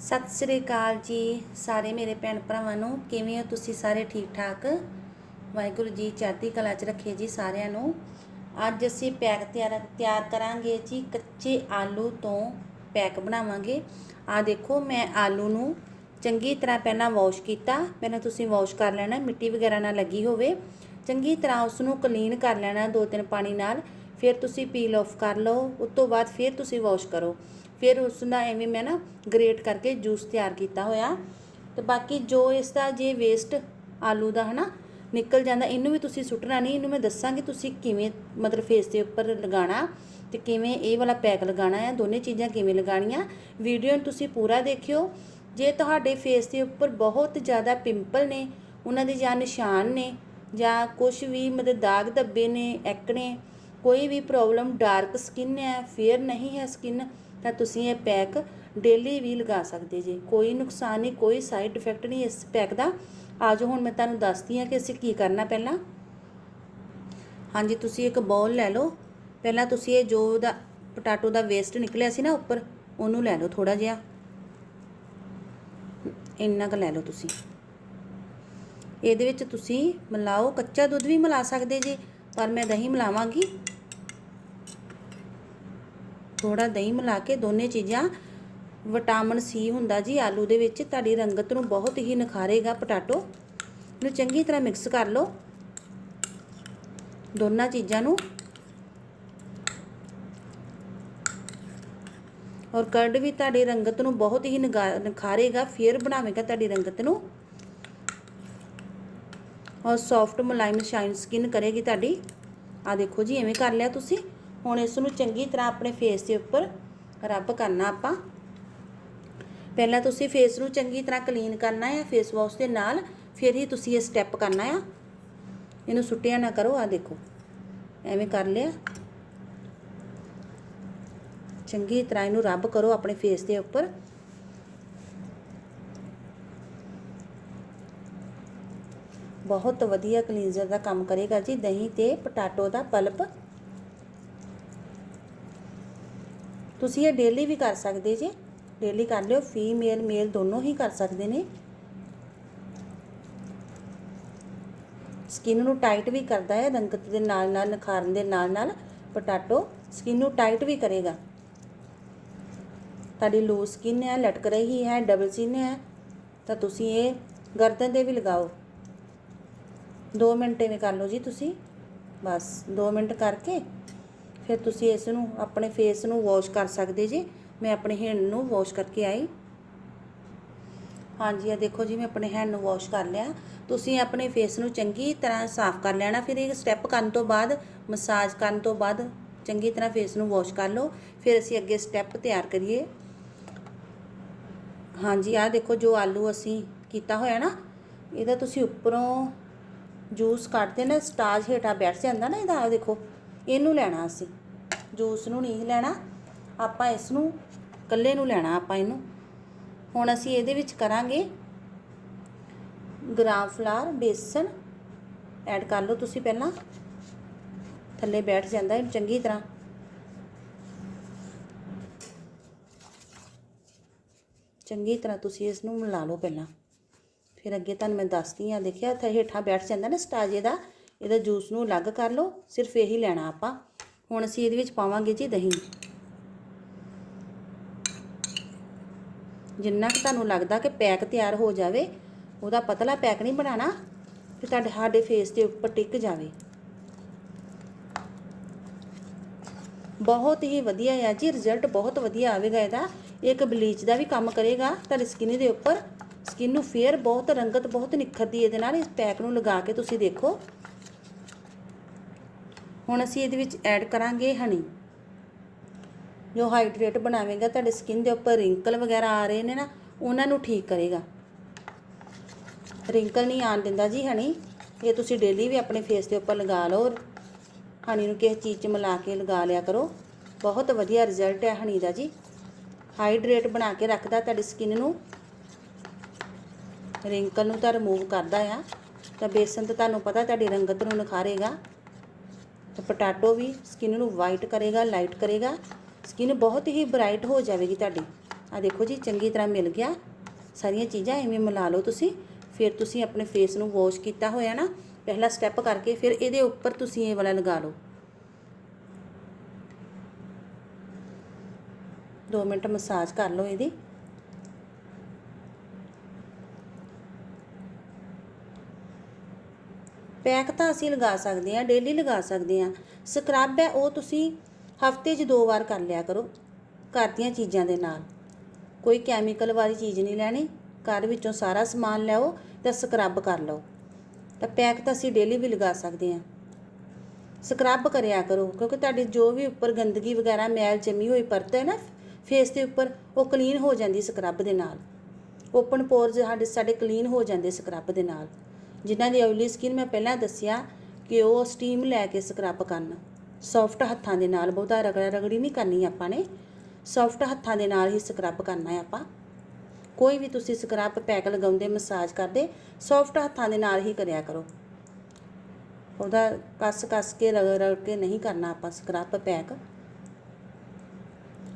ਸਤਿ ਸ੍ਰੀ ਅਕਾਲ ਜੀ ਸਾਰੇ ਮੇਰੇ ਭੈਣ ਭਰਾਵਾਂ ਨੂੰ। ਕਿਵੇਂ ਹੋ ਤੁਸੀਂ ਸਾਰੇ ਠੀਕ ਠਾਕ ਵਾਹਿਗੁਰੂ ਜੀ ਚੜ੍ਹਦੀ ਕਲਾ 'ਚ ਰੱਖੇ ਜੀ ਸਾਰਿਆਂ ਨੂੰ। ਅੱਜ ਅਸੀਂ ਪੈਕ ਤਿਆਰ ਤਿਆਰ ਕਰਾਂਗੇ ਜੀ ਕੱਚੇ ਆਲੂ ਤੋਂ ਪੈਕ ਬਣਾਵਾਂਗੇ। ਆ ਦੇਖੋ ਮੈਂ ਆਲੂ ਨੂੰ ਚੰਗੀ ਤਰ੍ਹਾਂ ਪਹਿਲਾਂ ਵਾਸ਼ ਕੀਤਾ। ਪਹਿਲਾਂ ਤੁਸੀਂ ਵਾਸ਼ ਕਰ ਲੈਣਾ, ਮਿੱਟੀ ਵਗੈਰਾ ਨਾ ਲੱਗੀ ਹੋਵੇ। ਚੰਗੀ ਤਰ੍ਹਾਂ ਉਸ ਨੂੰ ਕਲੀਨ ਕਰ ਲੈਣਾ ਦੋ ਤਿੰਨ ਪਾਣੀ ਨਾਲ। ਫਿਰ ਤੁਸੀਂ ਪੀਲ ਆਫ ਕਰ ਲਓ, ਉਸ ਤੋਂ ਬਾਅਦ ਫਿਰ ਤੁਸੀਂ ਵਾਸ਼ ਕਰੋ। ਫਿਰ ਉਸ ਦਾ ਐਵੇਂ ਮੈਂ ਨਾ ਗ੍ਰੇਟ ਕਰਕੇ ਜੂਸ ਤਿਆਰ ਕੀਤਾ ਹੋਇਆ। ਤੇ ਬਾਕੀ ਜੋ ਇਸ ਦਾ ਜੇ ਵੇਸਟ ਆਲੂ ਦਾ ਹਨਾ ਨਿਕਲ ਜਾਂਦਾ, ਇਹਨੂੰ ਵੀ ਤੁਸੀਂ ਸੁੱਟਣਾ ਨਹੀਂ, ਇਹਨੂੰ ਮੈਂ ਦੱਸਾਂਗੀ ਤੁਸੀਂ ਕਿਵੇਂ ਮਤਲਬ ਫੇਸ ਦੇ ਉੱਪਰ ਲਗਾਉਣਾ ਤੇ ਕਿਵੇਂ ਇਹ ਵਾਲਾ ਪੈਕ ਲਗਾਉਣਾ ਹੈ, ਦੋਨੇ ਚੀਜ਼ਾਂ ਕਿਵੇਂ ਲਗਾਉਣੀਆਂ ਵੀਡੀਓ ਨੂੰ ਤੁਸੀਂ ਪੂਰਾ ਦੇਖਿਓ। ਜੇ ਤੁਹਾਡੇ ਫੇਸ ਦੇ ਉੱਪਰ ਬਹੁਤ ਜ਼ਿਆਦਾ ਪਿੰਪਲ ਨੇ, ਉਹਨਾਂ ਦੇ ਜਾਂ ਨਿਸ਼ਾਨ ਨੇ, ਜਾਂ ਕੁਝ ਵੀ ਮਤਲਬ ਦਾਗ ਧੱਬੇ ਨੇ ਐਕਣੇ ਕੋਈ ਵੀ ਪ੍ਰੋਬਲਮ ਡਾਰਕ ਸਕਿਨ ਹੈ ਫੇਅਰ ਨਹੀਂ ਹੈ ਸਕਿਨ ਤਾਂ ਤੁਸੀਂ ਇਹ ਪੈਕ ਡੇਲੀ ਵੀ ਲਗਾ ਸਕਦੇ ਜੇ। ਕੋਈ ਨੁਕਸਾਨ ਨਹੀਂ, ਕੋਈ ਸਾਈਡ ਇਫੈਕਟ ਨਹੀਂ ਇਸ ਪੈਕ ਦਾ। ਆਜੋ ਹੁਣ ਮੈਂ ਤੁਹਾਨੂੰ ਦੱਸਦੀ ਹਾਂ ਕਿ ਅਸੀਂ ਕੀ ਕਰਨਾ ਪਹਿਲਾਂ। ਹਾਂਜੀ, ਤੁਸੀਂ ਇੱਕ ਬਾਉਲ ਲੈ ਲਓ। ਪਹਿਲਾਂ ਤੁਸੀਂ ਇਹ ਜੋ ਦਾ ਪਟਾਟੋ ਦਾ ਵੇਸਟ ਨਿਕਲਿਆ ਸੀ ਨਾ ਉੱਪਰ, ਉਹਨੂੰ ਲੈ ਲਓ ਥੋੜਾ ਜਿਹਾ। ਇੰਨਾ ਕੁ ਲੈ ਲਓ ਤੁਸੀਂ। ਇਹਦੇ ਵਿੱਚ ਤੁਸੀਂ ਮਿਲਾਓ, ਕੱਚਾ ਦੁੱਧ ਵੀ ਮਿਲਾ ਸਕਦੇ ਜੀ, ਪਰ ਮੈਂ ਦਹੀਂ ਮਿਲਾਵਾਂਗੀ। ਥੋੜਾ ਦਹੀਂ ਮਿਲਾ ਕੇ ਦੋਨੇ ਚੀਜ਼ਾਂ, ਵਿਟਾਮਿਨ ਸੀ ਹੁੰਦਾ ਜੀ, ਆਲੂ ਦੇ ਵਿੱਚ, ਤੁਹਾਡੀ ਰੰਗਤ ਨੂੰ ਬਹੁਤ ਹੀ ਨਿਖਾਰੇਗਾ ਪਟਾਟੋ। ਨੂੰ ਚੰਗੀ ਤਰ੍ਹਾਂ ਮਿਕਸ ਕਰ ਲਓ। ਦੋਨਾਂ ਚੀਜ਼ਾਂ ਨੂੰ। ਔਰ ਕਰਡ ਵੀ ਤੁਹਾਡੀ ਰੰਗਤ ਨੂੰ ਬਹੁਤ ਹੀ ਨਿਗਾ- ਨਿਖਾਰੇਗਾ ਫੇਅਰ ਬਣਾਵੇਗਾ ਤੁਹਾਡੀ ਰੰਗਤ ਨੂੰ। ਔਰ ਸੌਫਟ ਮੁਲਾਇਮ ਸ਼ਾਈਨ ਸਕਿਨ ਕਰੇਗੀ ਤੁਹਾਡੀ। ਆ ਦੇਖੋ ਜੀ, ਐਵੇਂ ਕਰ ਲਿਆ ਤੁਸੀਂ। ਹੁਣ ਇਸ ਨੂੰ ਚੰਗੀ ਤਰ੍ਹਾਂ ਆਪਣੇ ਫੇਸ ਦੇ ਉੱਪਰ ਰੱਬ ਕਰਨਾ ਆਪਾਂ। ਪਹਿਲਾਂ ਤੁਸੀਂ ਫੇਸ ਨੂੰ ਚੰਗੀ ਤਰ੍ਹਾਂ ਕਲੀਨ ਕਰਨਾ ਹੈ ਫੇਸ ਵਾਸ਼ ਦੇ ਨਾਲ ਫਿਰ ਹੀ ਤੁਸੀਂ ਇਹ ਸਟੈਪ ਕਰਨਾ ਆ। ਇਹਨੂੰ ਸੁੱਟਿਆ ਨਾ ਕਰੋ ਆ ਦੇਖੋ, ਐਵੇਂ ਕਰ ਲਿਆ। ਚੰਗੀ ਤਰ੍ਹਾਂ ਇਹਨੂੰ ਰੱਬ ਕਰੋ ਆਪਣੇ ਫੇਸ ਦੇ ਉੱਪਰ। ਬਹੁਤ ਵਧੀਆ ਕਲੀਨਜ਼ਰ ਦਾ ਕੰਮ ਕਰੇਗਾ ਜੀ, ਦਹੀਂ ਤੇ ਪਟਾਟੋ ਦਾ ਪਲਪ। ਤੁਸੀਂ ਇਹ ਡੇਲੀ ਵੀ ਕਰ ਸਕਦੇ ਜੀ। ਡੇਲੀ ਕਰ ਲਿਓ ਫੀਮੇਲ ਮੇਲ ਦੋਨੋਂ ਹੀ ਕਰ ਸਕਦੇ ਨੇ। ਸਕਿਨ ਨੂੰ ਟਾਈਟ ਵੀ ਕਰਦਾ ਹੈ, ਰੰਗਤ ਦੇ ਨਾਲ ਨਾਲ, ਨਿਖਾਰਨ ਦੇ ਨਾਲ ਨਾਲ ਪਟਾਟੋ ਸਕਿਨ ਨੂੰ ਟਾਈਟ ਵੀ ਕਰੇਗਾ। ਤੁਹਾਡੀ ਲੋ ਸਕਿਨ ਹੈ, ਲਟਕ ਰਹੀ ਹੈ ਡਬਲ ਚਿਨ ਹੈ, ਤਾਂ ਤੁਸੀਂ ਇਹ ਗਰਦਨ ਤੇ ਵੀ ਲਗਾਓ। 2 ਮਿੰਟ ਇਵੇਂ ਕਰ ਲਓ ਜੀ ਤੁਸੀਂ। ਬਸ 2 ਮਿੰਟ ਕਰਕੇ ਫਿਰ ਤੁਸੀਂ ਇਸ ਨੂੰ ਆਪਣੇ ਫੇਸ ਨੂੰ ਵਾਸ਼ ਕਰ ਸਕਦੇ ਜੀ। ਮੈਂ ਆਪਣੇ ਹੈਂਡ ਨੂੰ ਵਾਸ਼ ਕਰਕੇ ਆਈ। ਹਾਂਜੀ ਆ ਦੇਖੋ ਜੀ, ਮੈਂ ਆਪਣੇ ਹੈਂਡ ਨੂੰ ਵਾਸ਼ ਕਰ ਲਿਆ। ਤੁਸੀਂ ਆਪਣੇ ਫੇਸ ਨੂੰ ਚੰਗੀ ਤਰ੍ਹਾਂ ਸਾਫ਼ ਕਰ ਲੈਣਾ। ਫਿਰ ਇਹ ਸਟੈਪ ਕਰਨ ਤੋਂ ਬਾਅਦ ਮਸਾਜ ਕਰਨ ਤੋਂ ਬਾਅਦ ਚੰਗੀ ਤਰ੍ਹਾਂ ਫੇਸ ਨੂੰ ਵਾਸ਼ ਕਰ ਲਓ। ਫਿਰ ਅਸੀਂ ਅੱਗੇ ਸਟੈਪ ਤਿਆਰ ਕਰੀਏ। ਹਾਂਜੀ ਆ ਦੇਖੋ ਜੋ ਆਲੂ ਅਸੀਂ ਕੀਤਾ ਹੋਇਆ ਨਾ, ਇਹਦਾ ਤੁਸੀਂ ਉੱਪਰੋਂ ਜੂਸ ਕੱਢਦੇ ਨਾ ਸਟਾਜ ਹੇਠਾਂ ਬੈਠ ਜਾਂਦਾ ਨਾ ਇਹਦਾ, ਆਹ ਦੇਖੋ। ਇਹਨੂੰ ਲੈਣਾ ਅਸੀਂ। ਜੂਸ ਨੂੰ ਨਹੀਂ ਲੈਣਾ, ਆਪਾਂ ਇਸ ਨੂੰ ਇਕੱਲੇ ਨੂੰ ਲੈਣਾ ਆਪਾਂ ਇਹਨੂੰ। ਹੁਣ ਅਸੀਂ ਇਹਦੇ ਵਿੱਚ ਕਰਾਂਗੇ ਗ੍ਰਾਮ ਫਲਾਰ, ਬੇਸਨ, ਐਡ ਕਰ ਲਓ ਤੁਸੀਂ ਪਹਿਲਾਂ। ਥੱਲੇ ਬੈਠ ਜਾਂਦਾ ਇਹ ਚੰਗੀ ਤਰ੍ਹਾਂ। ਚੰਗੀ ਤਰ੍ਹਾਂ ਤੁਸੀਂ ਇਸ ਨੂੰ ਮਿਲਾ ਲਓ ਪਹਿਲਾਂ। ਫਿਰ ਅੱਗੇ ਤੁਹਾਨੂੰ ਮੈਂ ਦੱਸਦੀ ਆ ਦੇਖਿਆ ਇੱਥੇ ਹੇਠਾਂ ਬੈਠ ਜਾਂਦਾ ਨਾ ਸਟਾਜੇ ਦਾ, ਇਹਦਾ ਜੂਸ ਨੂੰ ਅਲੱਗ ਕਰ ਲਓ, ਸਿਰਫ ਇਹੀ ਲੈਣਾ ਆਪਾਂ। ਹੁਣ ਅਸੀਂ ਇਹਦੇ ਵਿੱਚ ਪਾਵਾਂਗੇ ਜੀ ਦਹੀਂ। ਜਿੰਨਾ ਕਿ ਤੁਹਾਨੂੰ ਲੱਗਦਾ ਕਿ ਪੈਕ ਤਿਆਰ ਹੋ ਜਾਵੇ, ਉਹਦਾ ਪਤਲਾ ਪੈਕ ਨਹੀਂ ਬਣਾਉਣਾ ਕਿ ਤੁਹਾਡੇ ਸਾਡੇ ਫੇਸ ਦੇ ਉੱਪਰ ਟਿਕ ਜਾਵੇ। ਬਹੁਤ ਹੀ ਵਧੀਆ ਹੈ ਜੀ ਰਿਜ਼ਲਟ ਬਹੁਤ ਵਧੀਆ ਆਵੇਗਾ ਇਹਦਾ। ਇੱਕ ਬਲੀਚ ਦਾ ਵੀ ਕੰਮ ਕਰੇਗਾ, ਤੁਹਾਡੀ ਸਕਿਨ ਦੇ ਉੱਪਰ। ਸਕਿਨ ਨੂੰ ਫੇਅਰ ਬਹੁਤ ਰੰਗਤ, ਬਹੁਤ ਨਿਖਰਦੀ ਇਹਦੇ ਨਾਲ, ਇਸ ਪੈਕ ਨੂੰ ਲਗਾ ਕੇ ਤੁਸੀਂ ਦੇਖੋ। ਹੁਣ ਅਸੀਂ ਇਹਦੇ ਵਿੱਚ ਐਡ ਕਰਾਂਗੇ ਹਨੀ ਜੋ ਹਾਈਡਰੇਟ ਬਣਾਵੇਗਾ, ਤੁਹਾਡੇ ਸਕਿਨ ਦੇ ਉੱਪਰ ਰਿੰਕਲ ਵਗੈਰਾ ਆ ਰਹੇ ਨੇ ਨਾ, ਉਹਨਾਂ ਨੂੰ ਠੀਕ ਕਰੇਗਾ। ਰਿੰਕਲ ਨਹੀਂ ਆਣ ਦਿੰਦਾ ਜੀ ਹਨੀ ਇਹ ਤੁਸੀਂ ਡੇਲੀ ਵੀ ਆਪਣੇ ਫੇਸ ਦੇ ਉੱਪਰ ਲਗਾ ਲਓ ਹਨੀ ਨੂੰ ਕਿਸੇ ਚੀਜ਼ 'ਚ ਮਿਲਾ ਕੇ ਲਗਾ ਲਿਆ ਕਰੋ। ਬਹੁਤ ਵਧੀਆ ਰਿਜ਼ਲਟ ਹੈ ਹਨੀ ਦਾ ਜੀ। ਹਾਈਡਰੇਟ ਬਣਾ ਕੇ ਰੱਖਦਾ ਤੁਹਾਡੀ ਸਕਿਨ ਨੂੰ। ਰਿੰਕਲ ਨੂੰ ਤਾਂ ਰਿਮੂਵ ਕਰਦਾ ਆ। ਤਾਂ ਬੇਸਨ ਤਾਂ ਤੁਹਾਨੂੰ ਪਤਾ ਤੁਹਾਡੀ ਰੰਗਤ ਨੂੰ ਨਿਖਾਰੇਗਾ। ਤੇ ਪਟਾਟੋ ਵੀ ਸਕਿਨ ਨੂੰ ਵਾਈਟ ਕਰੇਗਾ ਲਾਈਟ ਕਰੇਗਾ। ਸਕਿਨ ਬਹੁਤ ਹੀ ਬ੍ਰਾਈਟ ਹੋ ਜਾਵੇਗੀ ਤੁਹਾਡੀ। ਆ ਦੇਖੋ ਜੀ, ਚੰਗੀ ਤਰ੍ਹਾਂ ਮਿਲ ਗਿਆ। ਸਾਰੀਆਂ ਚੀਜ਼ਾਂ ਐਵੇਂ ਮਿਲਾ ਲਓ ਤੁਸੀਂ। ਫਿਰ ਤੁਸੀਂ ਆਪਣੇ ਫੇਸ ਨੂੰ ਵਾਸ਼ ਕੀਤਾ ਹੋਇਆ ਨਾ, ਪਹਿਲਾ ਸਟੈਪ ਕਰਕੇ ਫਿਰ ਇਹਦੇ ਉੱਪਰ ਤੁਸੀਂ ਇਹ ਵਾਲਾ ਲਗਾ ਲਓ। 2 ਮਿੰਟ ਮਸਾਜ ਕਰ ਲਓ ਇਹਦੀ। ਪੈਕ ਤਾਂ ਅਸੀਂ ਲਗਾ ਸਕਦੇ ਹਾਂ, ਡੇਲੀ ਲਗਾ ਸਕਦੇ ਹਾਂ। ਸਕਰਬ ਹੈ, ਉਹ ਤੁਸੀਂ ਹਫ਼ਤੇ 'ਚ ਦੋ ਵਾਰ ਕਰ ਲਿਆ ਕਰੋ, ਘਰ ਦੀਆਂ ਚੀਜ਼ਾਂ ਦੇ ਨਾਲ। ਕੋਈ ਕੈਮੀਕਲ ਵਾਲੀ ਚੀਜ਼ ਨਹੀਂ ਲੈਣੀ, ਘਰ ਵਿੱਚੋਂ ਸਾਰਾ ਸਮਾਨ ਲਿਆਓ ਤੇ ਸਕਰਬ ਕਰ ਲਓ। ਤਾਂ ਪੈਕ ਤਾਂ ਅਸੀਂ ਡੇਲੀ ਵੀ ਲਗਾ ਸਕਦੇ ਹਾਂ। ਸਕਰਬ ਕਰਿਆ ਕਰੋ, ਕਿਉਂਕਿ ਤੁਹਾਡੀ ਜੋ ਵੀ ਉੱਪਰ ਗੰਦਗੀ ਵਗੈਰਾ, ਮੈਲ ਜੰਮੀ ਹੋਈ ਪਰਤ ਹੈ ਨਾ ਫੇਸ ਦੇ ਉੱਪਰ, ਉਹ ਕਲੀਨ ਹੋ ਜਾਂਦੀ ਸਕਰਬ ਦੇ ਨਾਲ। ਓਪਨ ਪੋਰਸ ਸਾਡੇ ਸਾਡੇ ਕਲੀਨ ਹੋ ਜਾਂਦੇ ਸਕਰਬ ਦੇ ਨਾਲ। ਜਿਨ੍ਹਾਂ ਦੀ ਆਇਲੀ ਸਕਿਨ ਮੈਂ ਪਹਿਲਾਂ ਦੱਸਿਆ ਕਿ ਉਹ ਸਟੀਮ ਲੈ ਕੇ ਸਕਰਬ ਕਰਨ। ਸੌਫਟ ਹੱਥਾਂ ਦੇ ਨਾਲ ਬਹੁਤਾ ਰਗੜਾ ਰਗੜੀ ਨਹੀਂ ਕਰਨੀ ਆਪਾਂ ਨੇ। ਸੌਫਟ ਹੱਥਾਂ ਦੇ ਨਾਲ ਹੀ ਸਕਰਬ ਕਰਨਾ ਹੈ ਆਪਾਂ। ਕੋਈ ਵੀ ਤੁਸੀਂ ਸਕਰਬ ਪੈਕ ਲਗਾਉਂਦੇ ਮਸਾਜ ਕਰਦੇ ਸੌਫਟ ਹੱਥਾਂ ਦੇ ਨਾਲ ਹੀ ਕਰਿਆ ਕਰੋ। ਉਹਦਾ ਕੱਸ ਕੱਸ ਕੇ ਰਗੜ ਰਗੜ ਕੇ ਨਹੀਂ ਕਰਨਾ ਆਪਾਂ ਸਕਰਬ ਪੈਕ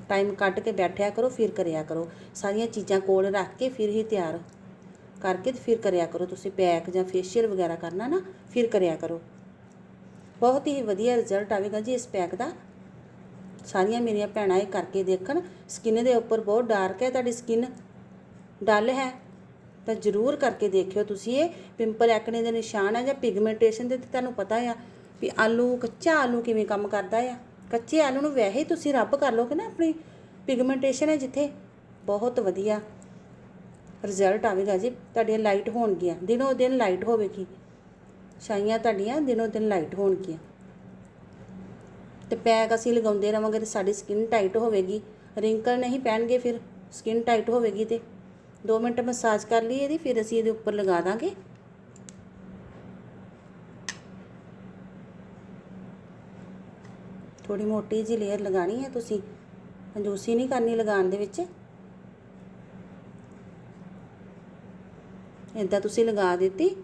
ਟਾਈਮ ਕੱਢ ਕੇ ਬੈਠਿਆ ਕਰੋ, ਫਿਰ ਕਰਿਆ ਕਰੋ। ਸਾਰੀਆਂ ਚੀਜ਼ਾਂ ਕੋਲ ਰੱਖ ਕੇ ਫਿਰ ਹੀ ਤਿਆਰ। ਕਰਕੇ ਤੇ ਫਿਰ ਕਰਿਆ ਕਰੋ। ਤੁਸੀਂ ਪੈਕ ਜਾਂ ਫੇਸ਼ੀਅਲ ਵਗੈਰਾ ਕਰਨਾ ਨਾ, ਫਿਰ ਕਰਿਆ ਕਰੋ। ਬਹੁਤ ਹੀ ਵਧੀਆ ਰਿਜ਼ਲਟ ਆਵੇਗਾ ਜੀ ਇਸ ਪੈਕ ਦਾ। ਸਾਰੀਆਂ ਮੇਰੀਆਂ ਭੈਣਾਂ ਇਹ ਕਰਕੇ ਦੇਖਣ। ਸਕਿਨ ਦੇ ਉੱਪਰ ਬਹੁਤ ਡਾਰਕ ਹੈ ਤੁਹਾਡੀ ਸਕਿਨ ਡਲ ਹੈ। ਤਾਂ ਜ਼ਰੂਰ ਕਰਕੇ ਦੇਖਿਓ ਤੁਸੀਂ ਇਹ। ਪਿੰਪਲ ਐਕਨੇ ਦੇ ਨਿਸ਼ਾਨ ਆ ਜਾਂ ਪਿਗਮੈਂਟੇਸ਼ਨ ਦੇ ਤੇ ਤੁਹਾਨੂੰ ਪਤਾ ਆ ਵੀ ਆਲੂ, ਕੱਚਾ ਆਲੂ ਕਿਵੇਂ ਕੰਮ ਕਰਦਾ ਆ। ਕੱਚੇ ਆਲੂ ਨੂੰ ਵੈਸੇ ਹੀ ਤੁਸੀਂ ਰੱਬ ਕਰ ਲੋਗੇ ਨਾ ਆਪਣੀ ਪਿਗਮੈਂਟੇਸ਼ਨ ਹੈ ਜਿੱਥੇ। ਬਹੁਤ ਵਧੀਆ। ਰਿਜ਼ਲਟ ਆਵੇਗਾ ਜੀ, ਤੁਹਾਡੀਆਂ ਲਾਈਟ ਹੋਣਗੀਆਂ, ਦਿਨੋ ਦਿਨ ਲਾਈਟ ਹੋਵੇਗੀ। ਛਾਈਆਂ ਤੁਹਾਡੀਆਂ ਦਿਨੋ ਦਿਨ ਲਾਈਟ ਹੋਣਗੀਆਂ। ਤੇ ਪੈਕ ਅਸੀਂ ਲਗਾਉਂਦੇ ਰਵਾਂਗੇ ਤੇ ਸਾਡੀ ਸਕਿਨ ਟਾਈਟ ਹੋਵੇਗੀ। ਰਿੰਕਲ ਨਹੀਂ ਪੈਣਗੇ ਫਿਰ ਸਕਿਨ ਟਾਈਟ ਹੋਵੇਗੀ ਤੇ। 2 ਮਿੰਟ ਮਸਾਜ ਕਰ ਲਈ ਇਹਦੀ, ਫਿਰ ਅਸੀਂ ਇਹਦੇ ਉੱਪਰ ਲਗਾ ਦਾਂਗੇ। ਥੋੜੀ ਮੋਟੀ ਜਿਹੀ ਲੇਅਰ ਲਗਾਣੀ ਹੈ ਤੁਸੀਂ। ਕੰਜੂਸੀ ਨਹੀਂ ਕਰਨੀ ਲਗਾਉਣ ਦੇ ਵਿੱਚ। ਇਦਾਂ ਤੁਸੀਂ ਲਗਾ ਦਿੱਤੀ।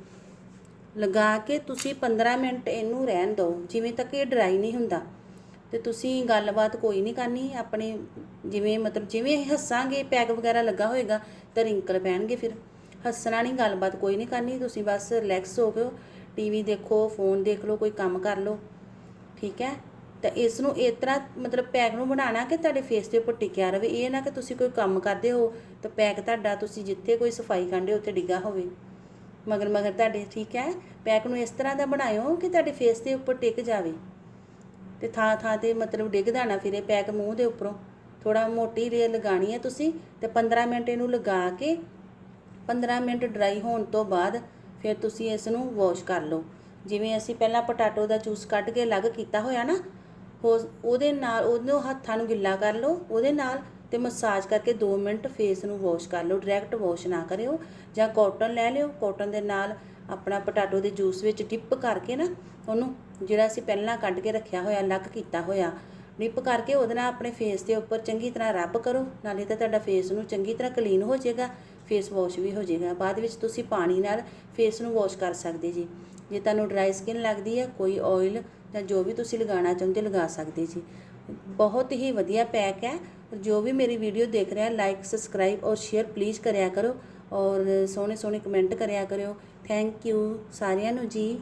ਲਗਾ ਕੇ ਤੁਸੀਂ 15 ਮਿੰਟ ਇਹਨੂੰ ਰਹਿਣ ਦਿਓ। ਜਿਵੇਂ ਤੱਕ ਇਹ ਡਰਾਈ ਨਹੀਂ ਹੁੰਦਾ। ਤੇ ਤੁਸੀਂ ਗੱਲਬਾਤ ਕੋਈ ਨਹੀਂ ਕਰਨੀ। ਆਪਣੇ ਜਿਵੇਂ ਮਤਲਬ ਜਿਵੇਂ ਹੱਸਾਂਗੇ ਪੈਕ ਵਗੈਰਾ ਲੱਗਾ ਹੋਏਗਾ ਤਾਂ ਰਿੰਕਲ ਪੈਣਗੇ ਫਿਰ। ਹੱਸਣਾ ਨਹੀਂ, ਗੱਲਬਾਤ ਕੋਈ ਨਹੀਂ ਕਰਨੀ। ਤੁਸੀਂ ਬਸ ਰਿਲੈਕਸ ਹੋ ਕੇ ਟੀਵੀ ਦੇਖੋ ਫੋਨ ਦੇਖ ਲਓ, ਕੋਈ ਕੰਮ ਕਰ ਲਓ। ਠੀਕ ਹੈ? ਤਾਂ ਇਸ ਨੂੰ ਇਸ ਤਰ੍ਹਾਂ ਮਤਲਬ ਪੈਕ ਨੂੰ ਬਣਾਉਣਾ ਕਿ ਤੁਹਾਡੇ ਫੇਸ ਦੇ ਉੱਪਰ ਟਿਕਿਆ ਰਵੇ ਇਹ ਨਾ ਕਿ ਤੁਸੀਂ ਕੋਈ ਕੰਮ ਕਰਦੇ ਹੋ। ਤਾਂ ਪੈਕ ਤੁਹਾਡਾ ਤੁਸੀਂ ਜਿੱਥੇ ਕੋਈ ਸਫ਼ਾਈ ਕਰਦੇ ਉੱਥੇ ਡਿੱਗਾ ਹੋਵੇ। ਮਗਰ ਮਗਰ ਤੁਹਾਡੇ, ਠੀਕ ਹੈ? ਪੈਕ ਨੂੰ ਇਸ ਤਰ੍ਹਾਂ ਦਾ ਬਣਾਇਓ ਕਿ ਤੁਹਾਡੇ ਫੇਸ ਦੇ ਉੱਪਰ ਟਿਕ ਜਾਵੇ। ਤੇ ਥਾਂ ਥਾਂ ਤੇ ਮਤਲਬ ਡਿੱਗਦਾ ਨਾ ਫਿਰੇ ਪੈਕ ਮੂੰਹ ਦੇ ਉੱਪਰੋਂ। ਥੋੜਾ ਮੋਟੀ ਲੇਅਰ ਲਗਾਣੀ ਹੈ ਤੁਸੀਂ ਤੇ 15 ਮਿੰਟ ਇਹਨੂੰ ਲਗਾ ਕੇ 15 ਮਿੰਟ ਡਰਾਈ ਹੋਣ ਤੋਂ ਬਾਅਦ ਫਿਰ ਤੁਸੀਂ ਇਸ ਨੂੰ ਵਾਸ਼ ਕਰ ਲਓ। ਜਿਵੇਂ ਅਸੀਂ ਪਹਿਲਾਂ ਪਟਾਟੋ ਦਾ ਜੂਸ ਕੱਢ ਕੇ ਅਲੱਗ ਕੀਤਾ ਹੋਇਆ ਨਾ, ਹੋ- ਉਹਦੇ ਨਾਲ ਉਹਨੂੰ ਹੱਥਾਂ ਨੂੰ ਗਿੱਲਾ ਕਰ ਲਓ, ਉਹਦੇ ਨਾਲ ਤੇ ਮਸਾਜ ਕਰਕੇ 2 ਮਿੰਟ ਫੇਸ ਨੂੰ ਵਾਸ਼ ਕਰ ਲਓ ਡਾਇਰੈਕਟ ਵਾਸ਼ ਨਾ ਕਰਿਓ ਜਾਂ ਕਾਟਨ ਲੈ ਲਿਓ ਕਾਟਨ ਦੇ ਨਾਲ ਆਪਣਾ ਪਟਾਟੋ ਦੇ ਜੂਸ ਵਿੱਚ ਡਿਪ ਕਰਕੇ ਨਾ ਉਹਨੂੰ ਜਿਹੜਾ ਅਸੀਂ ਪਹਿਲਾਂ ਕੱਢ ਕੇ ਰੱਖਿਆ ਹੋਇਆ ਅਲੱਗ ਕੀਤਾ ਹੋਇਆ ਡਿਪ ਕਰਕੇ ਉਹਦੇ ਨਾਲ ਆਪਣੇ ਫੇਸ ਦੇ ਉੱਪਰ ਚੰਗੀ ਤਰ੍ਹਾਂ ਰੱਬ ਕਰੋ, ਨਾਲੇ ਤਾਂ ਤੁਹਾਡਾ ਫੇਸ ਨੂੰ ਚੰਗੀ ਤਰ੍ਹਾਂ ਕਲੀਨ ਹੋ ਜਾਏਗਾ ਫੇਸ ਵਾਸ਼ ਵੀ ਹੋ ਜਾਏਗਾ। ਬਾਅਦ ਵਿੱਚ ਤੁਸੀਂ ਪਾਣੀ ਨਾਲ ਫੇਸ ਨੂੰ ਵਾਸ਼ ਕਰ ਸਕਦੇ ਜੀ। ਜੇ ਤੁਹਾਨੂੰ ਡਰਾਈ ਸਕਿਨ ਲੱਗਦੀ ਹੈ, ਕੋਈ ਆਇਲ ਜਾਂ ਜੋ ਵੀ ਤੁਸੀਂ ਲਗਾਉਣਾ ਚਾਹੁੰਦੇ ਲਗਾ ਸਕਦੇ ਜੀ। ਬਹੁਤ ਹੀ ਵਧੀਆ ਪੈਕ ਹੈ। ਜੋ ਵੀ ਮੇਰੀ ਵੀਡੀਓ ਦੇਖ ਰਿਹਾ ਲਾਈਕ ਸਬਸਕ੍ਰਾਈਬ ਔਰ ਸ਼ੇਅਰ ਪਲੀਜ਼ ਕਰਿਆ ਕਰੋ ਔਰ ਸੋਹਣੇ ਸੋਹਣੇ ਕਮੈਂਟ ਕਰਿਆ ਕਰਿਓ। ਥੈਂਕ ਯੂ ਸਾਰਿਆਂ ਨੂੰ ਜੀ।